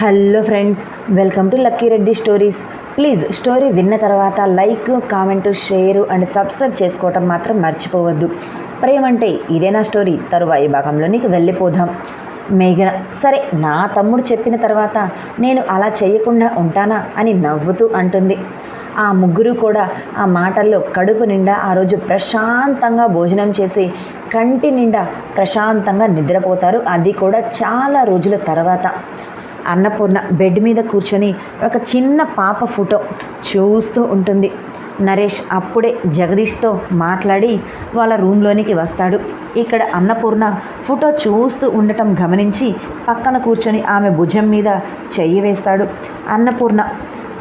Hello friends welcome to lucky Reddy stories. Please story విన్న తర్వాత like comment share and subscribe చేసుకోవటం మాత్రం మర్చిపోవద్దు. ప్రేమ అంటే ఇదేనా స్టోరీ. తరువాయి భాగంలోనికి వెళ్ళిపోదాం. మేఘన సరే నా తమ్ముడు చెప్పిన తర్వాత నేను అలా చేయకుండా ఉంటానా అని నవ్వుతూ అంటుంది. ఆ ముగ్గురు కూడా ఆ మాటల్లో కడుపు నిండా ఆ రోజు ప్రశాంతంగా భోజనం చేసి కంటి నిండా ప్రశాంతంగా నిద్రపోతారు. అది కూడా చాలా రోజుల తర్వాత. అన్నపూర్ణ బెడ్ మీద కూర్చొని ఒక చిన్న పాప ఫోటో చూస్తూ ఉంటుంది. నరేష్ అప్పుడే జగదీష్తో మాట్లాడి వాళ్ళ రూమ్లోనికి వస్తాడు. ఇక్కడ అన్నపూర్ణ ఫోటో చూస్తూ ఉండటం గమనించి పక్కన కూర్చొని ఆమె భుజం మీద చెయ్యి వేస్తాడు. అన్నపూర్ణ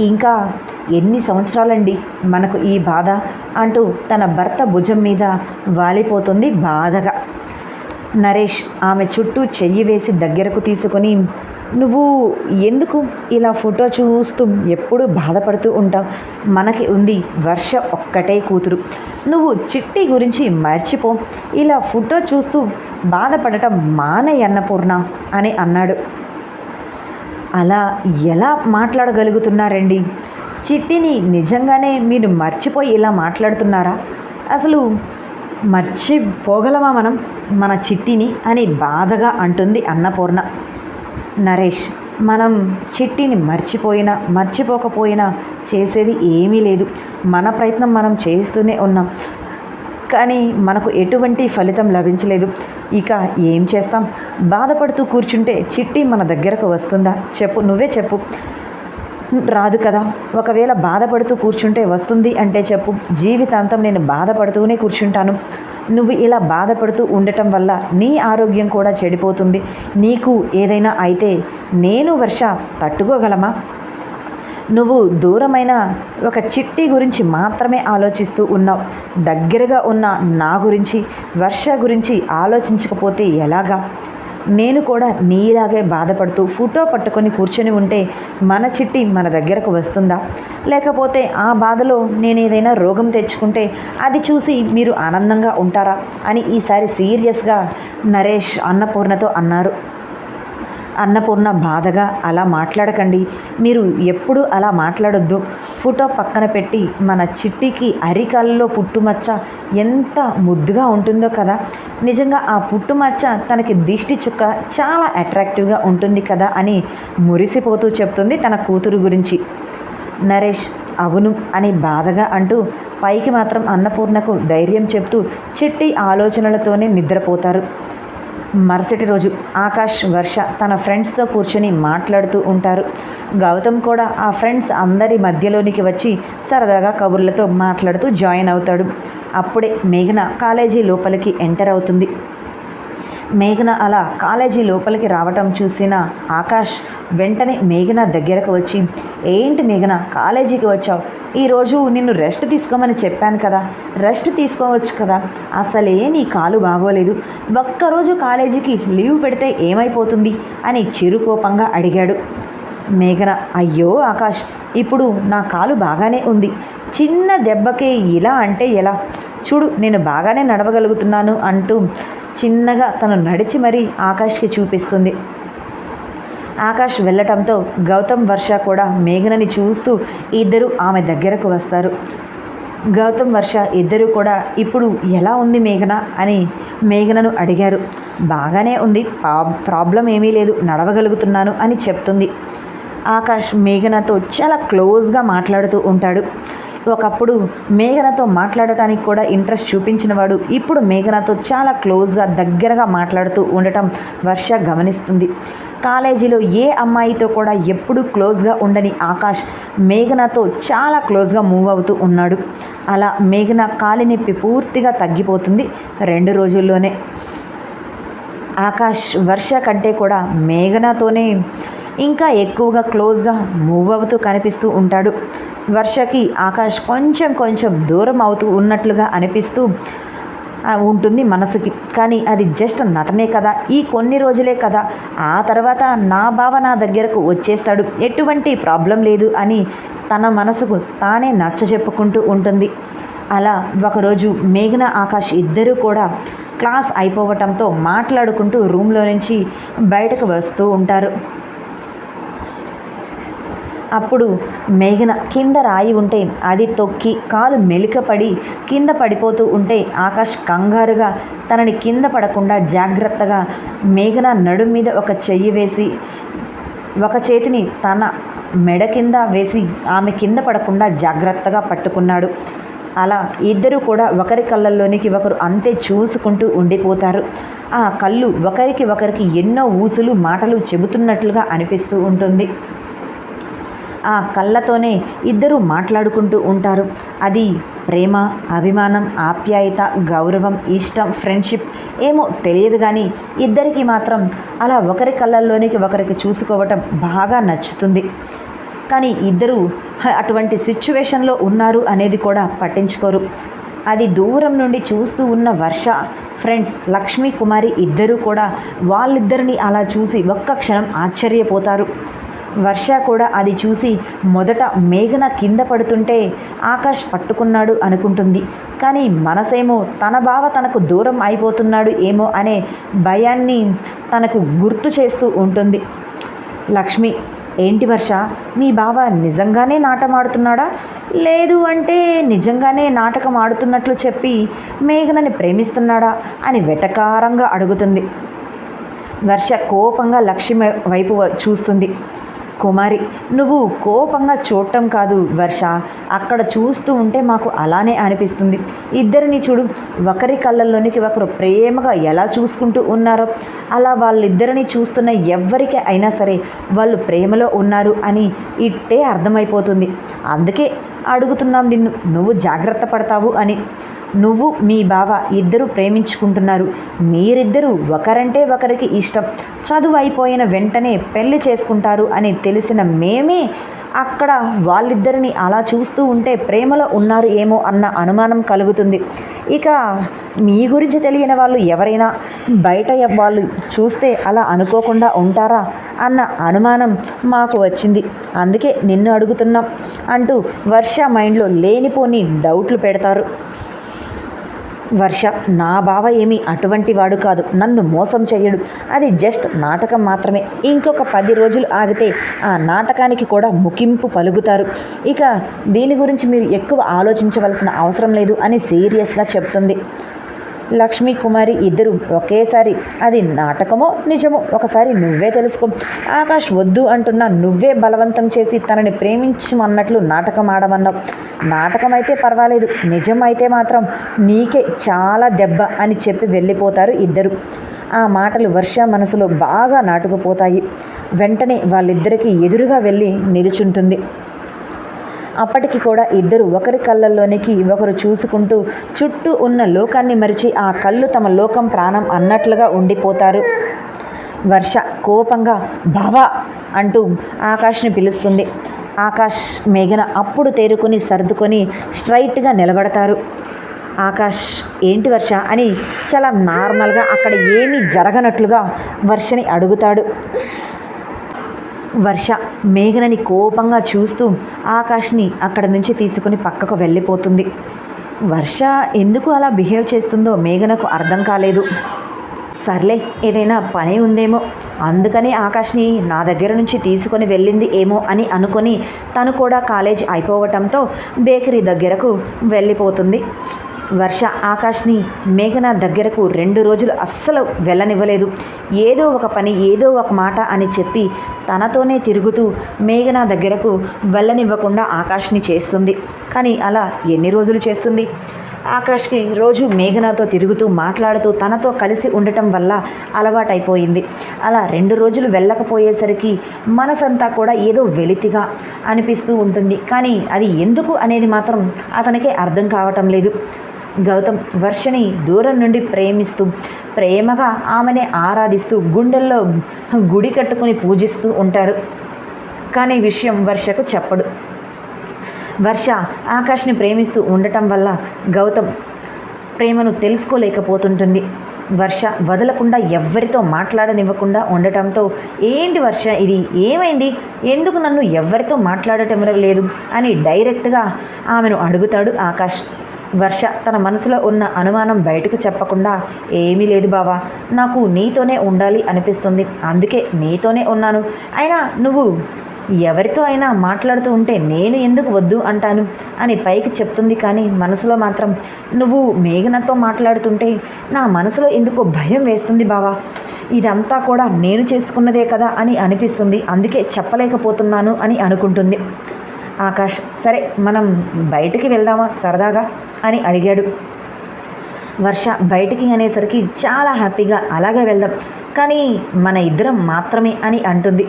ఇంకా ఎన్ని సంవత్సరాలండి మనకు ఈ బాధ? అంటూ తన భర్త భుజం మీద వాలిపోతుంది బాధగా. నరేష్ ఆమె చుట్టూ చెయ్యి వేసి దగ్గరకు తీసుకొని నువ్వు ఎందుకు ఇలా ఫోటో చూస్తూ ఎప్పుడు బాధపడుతూ ఉంటావు? మనకి ఉంది వర్ష ఒక్కటే కూతురు. నువ్వు చిట్టి గురించి మర్చిపో. ఇలా ఫోటో చూస్తూ బాధపడటం మానయ్య అన్నపూర్ణ అని అన్నాడు. అలా ఎలా మాట్లాడగలుగుతున్నారండి? చిట్టిని నిజంగానే మీరు మర్చిపోయి ఇలా మాట్లాడుతున్నారా? అసలు మర్చిపోగలమా మనం? మన చిట్టిని అని బాధగా అంటుంది అన్నపూర్ణ నరేష్ మనం చిట్టిని మర్చిపోయినా మర్చిపోకపోయినా చేసేది ఏమీ లేదు. మన ప్రయత్నం మనం చేస్తూనే ఉన్నాం. కానీ మనకు ఎటువంటి ఫలితం లభించలేదు. ఇక ఏం చేస్తాం? బాధపడుతూ కూర్చుంటే చిట్టి మన దగ్గరకు వస్తుందా? చెప్పు నువ్వే చెప్పు. రాదు కదా. ఒకవేళ బాధపడుతూ కూర్చుంటే వస్తుంది అంటే చెప్పు. జీవితాంతం నేను బాధపడుతూనే కూర్చుంటాను. నువ్వు ఇలా బాధపడుతూ ఉండటం వల్ల నీ ఆరోగ్యం కూడా చెడిపోతుంది. నీకు ఏదైనా అయితే నేను వర్ష తట్టుకోగలమా? నువ్వు దూరమైన ఒక చిట్టి గురించి మాత్రమే ఆలోచిస్తూ ఉన్నావు. దగ్గరగా ఉన్న నా గురించి వర్ష గురించి ఆలోచించకపోతే ఎలాగా? నేను కూడా నీలాగే బాధపడుతూ ఫోటో పట్టుకొని కూర్చొని ఉంటే మన చిట్టి మన దగ్గరకు వస్తుందా? లేకపోతే ఆ బాధలో నేను ఏదైనా రోగం తెచ్చుకుంటే అది చూసి మీరు ఆనందంగా ఉంటారా? అని ఈసారి సీరియస్గా నరేష్ అన్నపూర్ణతో అన్నారు. అన్నపూర్ణ బాధగా అలా మాట్లాడకండి. మీరు ఎప్పుడు అలా మాట్లాడొద్దు. ఫోటో పక్కన పెట్టి మన చిట్టికి అరికాలలో పుట్టుమచ్చ ఎంత ముద్దుగా ఉంటుందో కదా. నిజంగా ఆ పుట్టుమచ్చ తనకి దిష్టి చుక్క చాలా అట్రాక్టివ్గా ఉంటుంది కదా అని మురిసిపోతూ చెప్తుంది తన కూతురు గురించి. నరేష్ అవును అని బాధగా అంటూ పైకి మాత్రం అన్నపూర్ణకు ధైర్యం చెప్తూ చిట్టి ఆలోచనలతోనే నిద్రపోతారు. మరుసటి రోజు ఆకాష్ వర్ష తన ఫ్రెండ్స్తో కూర్చొని మాట్లాడుతూ ఉంటారు. గౌతమ్ కూడా ఆ ఫ్రెండ్స్ అందరి మధ్యలోనికి వచ్చి సరదాగా కబుర్లతో మాట్లాడుతూ జాయిన్ అవుతాడు. అప్పుడే మేఘన కాలేజీ లోపలికి ఎంటర్ అవుతుంది. మేఘన అలా కాలేజీ లోపలికి రావటం చూసిన ఆకాష్ వెంటనే మేఘన దగ్గరకు వచ్చి ఏంటి మేఘన కాలేజీకి వచ్చావు? ఈరోజు నిన్ను రెస్ట్ తీసుకోమని చెప్పాను కదా. రెస్ట్ తీసుకోవచ్చు కదా. అసలే నీ కాలు బాగోలేదు. ఒక్కరోజు కాలేజీకి లీవ్ పెడితే ఏమైపోతుంది? అని చిరుకోపంగా అడిగాడు. మేఘన అయ్యో ఆకాష్ ఇప్పుడు నా కాలు బాగానే ఉంది. చిన్న దెబ్బకే ఇలా అంటే ఎలా? చూడు నేను బాగానే నడవగలుగుతున్నాను అంటూ చిన్నగా తను నడిచి మరీ ఆకాష్కి చూపిస్తుంది. ఆకాష్ వెళ్ళటంతో గౌతమ్ వర్ష కూడా మేఘనని చూస్తూ ఇద్దరు ఆమె దగ్గరకు వస్తారు. గౌతమ్ వర్ష ఇద్దరు కూడా ఇప్పుడు ఎలా ఉంది మేఘన? అని మేఘనను అడిగారు. బాగానే ఉంది. ప్రాబ్లం ఏమీ లేదు. నడవగలుగుతున్నాను అని చెప్తుంది. ఆకాష్ మేఘనతో చాలా క్లోజ్గా మాట్లాడుతూ ఉంటాడు. ఒకప్పుడు మేఘనతో మాట్లాడటానికి కూడా ఇంట్రెస్ట్ చూపించినవాడు ఇప్పుడు మేఘనతో చాలా క్లోజ్గా దగ్గరగా మాట్లాడుతూ ఉండటం వర్ష గమనిస్తుంది. కాలేజీలో ఏ అమ్మాయితో కూడా ఎప్పుడూ క్లోజ్గా ఉండని ఆకాష్ మేఘనతో చాలా క్లోజ్గా మూవ్ అవుతూ ఉన్నాడు. అలా మేఘన కాలి నొప్పి పూర్తిగా తగ్గిపోతుంది రెండు రోజుల్లోనే. ఆకాష్ వర్ష కంటే కూడా మేఘనతోనే ఇంకా ఎక్కువగా క్లోజ్గా మూవ్ అవుతూ కనిపిస్తూ ఉంటాడు. వర్షకి ఆకాష్ కొంచెం కొంచెం దూరం అవుతూ ఉన్నట్లుగా అనిపిస్తూ ఉంటుంది మనసుకి. కానీ అది జస్ట్ నటనే కదా. ఈ కొన్ని రోజులే కదా. ఆ తర్వాత నా బావ నా దగ్గరకు వచ్చేస్తాడు. ఎటువంటి ప్రాబ్లం లేదు అని తన మనసుకు తానే నచ్చ చెప్పుకుంటూ ఉంటుంది. అలా ఒకరోజు మేఘన ఆకాష్ ఇద్దరూ కూడా క్లాస్ అయిపోవటంతో మాట్లాడుకుంటూ రూమ్లో నుంచి బయటకు వస్తూ ఉంటారు. అప్పుడు మేఘన కింద రాయి ఉంటే అది తొక్కి కాలు మెలికపడి కింద పడిపోతూ ఉంటే ఆకాష్ కంగారుగా తనని కింద పడకుండా జాగ్రత్తగా మేఘన నడుం మీద ఒక చెయ్యి వేసి ఒక చేతిని తన మెడ కింద వేసి ఆమె కింద పడకుండా జాగ్రత్తగా పట్టుకున్నాడు. అలా ఇద్దరు కూడా ఒకరి కళ్ళల్లోనికి ఒకరు అంతే చూసుకుంటూ ఉండిపోతారు. ఆ కళ్ళు ఒకరికి ఒకరికి ఎన్నో ఊసులు మాటలు చెబుతున్నట్లుగా అనిపిస్తూ ఉంటుంది. ఆ కళ్ళతోనే ఇద్దరు మాట్లాడుకుంటూ ఉంటారు. అది ప్రేమ అభిమానం ఆప్యాయత గౌరవం ఇష్టం ఫ్రెండ్షిప్ ఏమో తెలియదు కానీ ఇద్దరికి మాత్రం అలా ఒకరి కళ్ళల్లోనికి ఒకరికి చూసుకోవటం బాగా నచ్చుతుంది. కానీ ఇద్దరు అటువంటి సిచ్యువేషన్లో ఉన్నారు అనేది కూడా పట్టించుకోరు. అది దూరం నుండి చూస్తూ ఉన్న వర్ష ఫ్రెండ్స్ లక్ష్మీ కుమారి ఇద్దరూ కూడా వాళ్ళిద్దరిని అలా చూసి ఒక్క క్షణం ఆశ్చర్యపోతారు. వర్ష కూడా అది చూసి మొదట మేఘన కింద పడుతుంటే ఆకాష్ పట్టుకున్నాడు అనుకుంటుంది. కానీ మనసేమో తన బావ తనకు దూరం అయిపోతున్నాడు ఏమో అనే భయాన్ని తనకు గుర్తు చేస్తూ ఉంటుంది. లక్ష్మి ఏంటి వర్ష? మీ బావ నిజంగానే నాటమాడుతున్నాడా? లేదు అంటే నిజంగానే నాటకం ఆడుతున్నట్లు చెప్పి మేఘనని ప్రేమిస్తున్నాడా అని వెటకారంగా అడుగుతుంది. వర్ష కోపంగా లక్ష్మి వైపు చూస్తుంది. కుమారి నువ్వు కోపంగా చూడటం కాదు వర్ష. అక్కడ చూస్తూ ఉంటే మాకు అలానే అనిపిస్తుంది. ఇద్దరిని చూడు ఒకరి కళ్ళల్లోనికి ఒకరు ప్రేమగా ఎలా చూసుకుంటూ ఉన్నారో. అలా వాళ్ళిద్దరిని చూస్తున్న ఎవ్వరికి అయినా సరే వాళ్ళు ప్రేమలో ఉన్నారు అని ఇట్టే అర్థమైపోతుంది. అందుకే అడుగుతున్నాం నిన్ను నువ్వు జాగ్రత్త పడతావు అని. నువ్వు మీ బావ ఇద్దరు ప్రేమించుకుంటున్నారు. మీరిద్దరూ ఒకరంటే ఒకరికి ఇష్టం. చదువు అయిపోయిన వెంటనే పెళ్ళి చేసుకుంటారు అని తెలిసిన మేమే అక్కడ వాళ్ళిద్దరిని అలా చూస్తూ ఉంటే ప్రేమలో ఉన్నారు ఏమో అన్న అనుమానం కలుగుతుంది. ఇక మీ గురించి తెలియని వాళ్ళు ఎవరైనా బయట వాళ్ళు చూస్తే అలా అనుకోకుండా ఉంటారా అన్న అనుమానం మాకు వచ్చింది. అందుకే నిన్ను అడుగుతున్నాం అంటూ వర్ష మైండ్లో లేనిపోని డౌట్లు పెడతారు. వర్ష నా బావ ఏమీ అటువంటి వాడు కాదు. నన్ను మోసం చేయడు అది జస్ట్ నాటకం మాత్రమే. ఇంకొక పది రోజులు ఆగితే ఆ నాటకానికి కూడా ముగింపు పలుకుతారు. ఇక దీని గురించి మీరు ఎక్కువ ఆలోచించవలసిన అవసరం లేదు అని సీరియస్గా చెప్తుంది. లక్ష్మీ కుమారి ఇద్దరు ఒకేసారి. అది నాటకమో నిజమో ఒకసారి నువ్వే తెలుసుకో. ఆకాష్ వద్దు అంటున్నా నువ్వే బలవంతం చేసి తనని ప్రేమించమన్నట్లు నాటకం ఆడమన్నావు నాటకం అయితే పర్వాలేదు నిజం అయితే మాత్రం నీకే చాలా దెబ్బ అని చెప్పి వెళ్ళిపోతారు ఇద్దరు. ఆ మాటలు వర్ష మనసులో బాగా నాటుకుపోతాయి. వెంటనే వాళ్ళిద్దరికీ ఎదురుగా వెళ్ళి నిలుచుంటుంది. అప్పటికి కూడా ఇద్దరు ఒకరి కళ్ళల్లోనికి ఒకరు చూసుకుంటూ చుట్టూ ఉన్న లోకాన్ని మరిచి ఆ కళ్ళు తమ లోకం ప్రాణం అన్నట్లుగా ఉండిపోతారు. వర్ష కోపంగా బావా అంటూ ఆకాష్ని పిలుస్తుంది. ఆకాష్ మేఘన అప్పుడు తేరుకొని సర్దుకొని స్ట్రైట్గా నిలబడతారు. ఆకాష్ ఏంటి వర్ష అని చాలా నార్మల్గా అక్కడ ఏమీ జరగనట్లుగా వర్షని అడుగుతాడు. వర్ష మేఘనని కోపంగా చూస్తూ ఆకాష్ని అక్కడి నుంచి తీసుకుని పక్కకు వెళ్ళిపోతుంది. వర్ష ఎందుకు అలా బిహేవ్ చేస్తుందో మేఘనకు అర్థం కాలేదు. సర్లే ఏదైనా పని ఉందేమో. అందుకని ఆకాష్ని నా దగ్గర నుంచి తీసుకొని వెళ్ళింది ఏమో అని అనుకొని తను కూడా కాలేజ్ అయిపోవటంతో బేకరీ దగ్గరకు వెళ్ళిపోతుంది. వర్ష ఆకాష్ని మేఘన దగ్గరకు రెండు రోజులు అస్సలు వెళ్ళనివ్వలేదు. ఏదో ఒక పని ఏదో ఒక మాట అని చెప్పి తనతోనే తిరుగుతూ మేఘన దగ్గరకు వెళ్ళనివ్వకుండా ఆకాష్ని చేస్తుంది. కానీ అలా ఎన్ని రోజులు చేస్తుంది? ఆకాష్కి రోజు మేఘనతో తిరుగుతూ మాట్లాడుతూ తనతో కలిసి ఉండటం వల్ల అలవాటైపోయింది. అలా రెండు రోజులు వెళ్ళకపోయేసరికి మనసంతా కూడా ఏదో వెలితిగా అనిపిస్తూ ఉంటుంది. కానీ అది ఎందుకు అనేది మాత్రం అతనికే అర్థం కావటం లేదు. గౌతమ్ వర్షని దూరం నుండి ప్రేమిస్తూ ప్రేమగా ఆమెని ఆరాధిస్తూ గుండెల్లో గుడి కట్టుకుని పూజిస్తూ ఉంటాడు. కానీ విషయం వర్షకు చెప్పడు. వర్ష ఆకాష్ని ప్రేమిస్తూ ఉండటం వల్ల గౌతమ్ ప్రేమను తెలుసుకోలేకపోతుంటుంది. వర్ష వదలకుండా ఎవ్వరితో మాట్లాడనివ్వకుండా ఉండటంతో ఏంటి వర్ష ఇది? ఏమైంది? ఎందుకు నన్ను ఎవ్వరితో మాట్లాడటం లేదు? అని డైరెక్ట్గా ఆమెను అడుగుతాడు ఆకాష్. వర్ష తన మనసులో ఉన్న అనుమానం బయటకు చెప్పకుండా ఏమీ లేదు బావా నాకు నీతోనే ఉండాలి అనిపిస్తుంది. అందుకే నీతోనే ఉన్నాను. అయినా నువ్వు ఎవరితో అయినా మాట్లాడుతూ ఉంటే నేను ఎందుకు వద్దు అంటాను? అని పైకి చెప్తుంది కానీ మనసులో మాత్రం నువ్వు మేఘనతో మాట్లాడుతుంటే నా మనసులో ఎందుకో భయం వేస్తుంది బావా. ఇదంతా కూడా నేను చేసుకున్నదే కదా అని అనిపిస్తుంది. అందుకే చెప్పలేకపోతున్నాను అని అనుకుంటుంది. ఆకాష్ సరే మనం బయటికి వెళ్దామా సరదాగా? అని అడిగాడు. వర్ష బయటికి అనేసరికి చాలా హ్యాపీగా అలాగే వెళ్దాం కానీ మన ఇద్దరం మాత్రమే అని అంటుంది.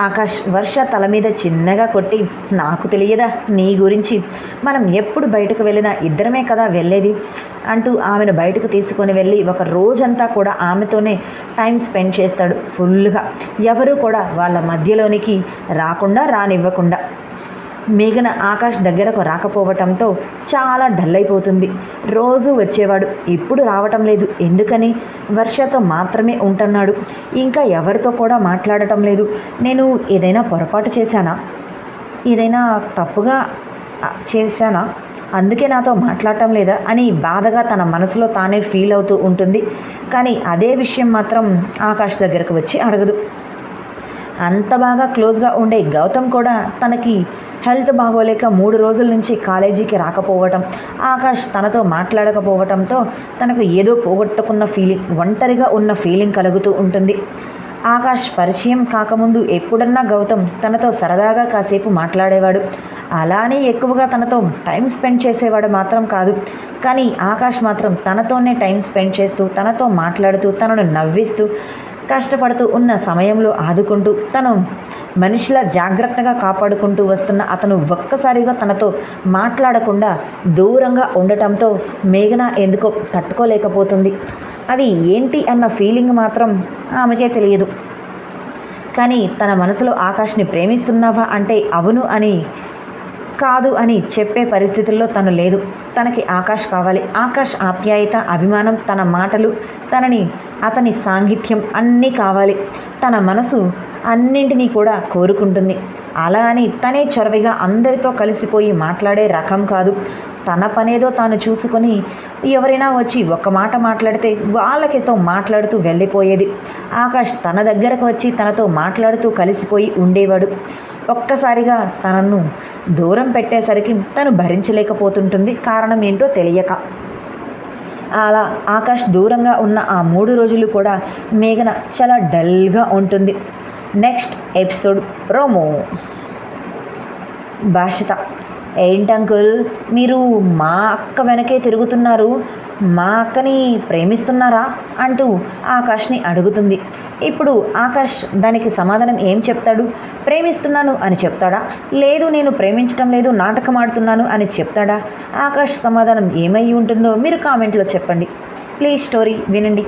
ఆకాష్ వర్ష తల మీద చిన్నగా కొట్టి నాకు తెలియదా నీ గురించి? మనం ఎప్పుడు బయటకు వెళ్ళినా ఇద్దరమే కదా వెళ్ళేది? అంటూ ఆమెను బయటకు తీసుకొని వెళ్ళి ఒక రోజంతా కూడా ఆమెతోనే టైం స్పెండ్ చేస్తాడు ఫుల్గా. ఎవరు కూడా వాళ్ళ మధ్యలోనికి రాకుండా రానివ్వకుండా. మేఘన ఆకాష్ దగ్గరకు రాకపోవటంతో చాలా డల్ అయిపోతుంది రోజు వచ్చేవాడు. ఇప్పుడు రావటం లేదు. ఎందుకని? వర్షతో మాత్రమే ఉంటున్నాడు. ఇంకా ఎవరితో కూడా మాట్లాడటం లేదు. నేను ఏదైనా పొరపాటు చేశానా? ఏదైనా తప్పుగా చేశానా? అందుకే నాతో మాట్లాడటం లేదా అని బాధగా తన మనసులో తానే ఫీల్ అవుతూ ఉంటుంది. కానీ అదే విషయం మాత్రం ఆకాష్ దగ్గరకు వచ్చి అడగదు. అంత బాగా క్లోజ్గా ఉండే గౌతమ్ కూడా తనకి హెల్త్ బాగోలేక మూడు రోజుల నుంచి కాలేజీకి రాకపోవటం ఆకాష్ తనతో మాట్లాడకపోవటంతో తనకు ఏదో పోగొట్టుకున్న ఫీలింగ్ ఒంటరిగా ఉన్న ఫీలింగ్ కలుగుతూ ఉంటుంది. ఆకాష్ పరిచయం కాకముందు ఎప్పుడన్నా గౌతమ్ తనతో సరదాగా కాసేపు మాట్లాడేవాడు. అలానే ఎక్కువగా తనతో టైం స్పెండ్ చేసేవాడు మాత్రం కాదు. కానీ ఆకాష్ మాత్రం తనతోనే టైం స్పెండ్ చేస్తూ తనతో మాట్లాడుతూ తనను నవ్విస్తూ కష్టపడుతూ ఉన్న సమయంలో ఆదుకుంటూ తను మనిషిలా జాగ్రత్తగా కాపాడుకుంటూ వస్తున్న అతను ఒక్కసారిగా తనతో మాట్లాడకుండా దూరంగా ఉండటంతో మేఘన ఎందుకో తట్టుకోలేకపోతుంది. అది ఏంటి అన్న ఫీలింగ్ మాత్రం ఆమెకే తెలియదు. కానీ తన మనసులో ఆకాష్ని ప్రేమిస్తున్నావా అంటే అవును అని కాదు అని చెప్పే పరిస్థితుల్లో తను లేదు. తనకి ఆకాష్ కావాలి. ఆకాష్ ఆప్యాయత అభిమానం తన మాటలు తనని అతని సాంగిత్యం అన్నీ కావాలి. తన మనసు అన్నింటినీ కూడా కోరుకుంటుంది. అలా అని తనే చొరవిగా అందరితో కలిసిపోయి మాట్లాడే రకం కాదు. తన పనేదో తాను చూసుకొని ఎవరైనా వచ్చి ఒక మాట మాట్లాడితే వాళ్ళకితో మాట్లాడుతూ వెళ్ళిపోయేది. ఆకాష్ తన దగ్గరకు వచ్చి తనతో మాట్లాడుతూ కలిసిపోయి ఉండేవాడు. ఒక్కసారిగా తనను దూరం పెట్టేసరికి తను భరించలేకపోతుంటుంది. కారణం ఏంటో తెలియక. అలా ఆకాష్ దూరంగా ఉన్న ఆ మూడు రోజులు కూడా మేఘన చాలా డల్గా ఉంటుంది. Next episode promo. భాషిత ఏంటంకుల్ మీరు మా అక్క వెనకే తిరుగుతున్నారు. మా అక్కని ప్రేమిస్తున్నారా అంటూ ఆకాష్ని అడుగుతుంది. ఇప్పుడు ఆకాష్ దానికి సమాధానం ఏం చెప్తాడు? ప్రేమిస్తున్నాను అని చెప్తాడా? లేదు నేను ప్రేమించడం లేదు నాటకం ఆడుతున్నాను అని చెప్తాడా? ఆకాష్ సమాధానం ఏమై ఉంటుందో మీరు కామెంట్లో చెప్పండి. ప్లీజ్ స్టోరీ వినండి.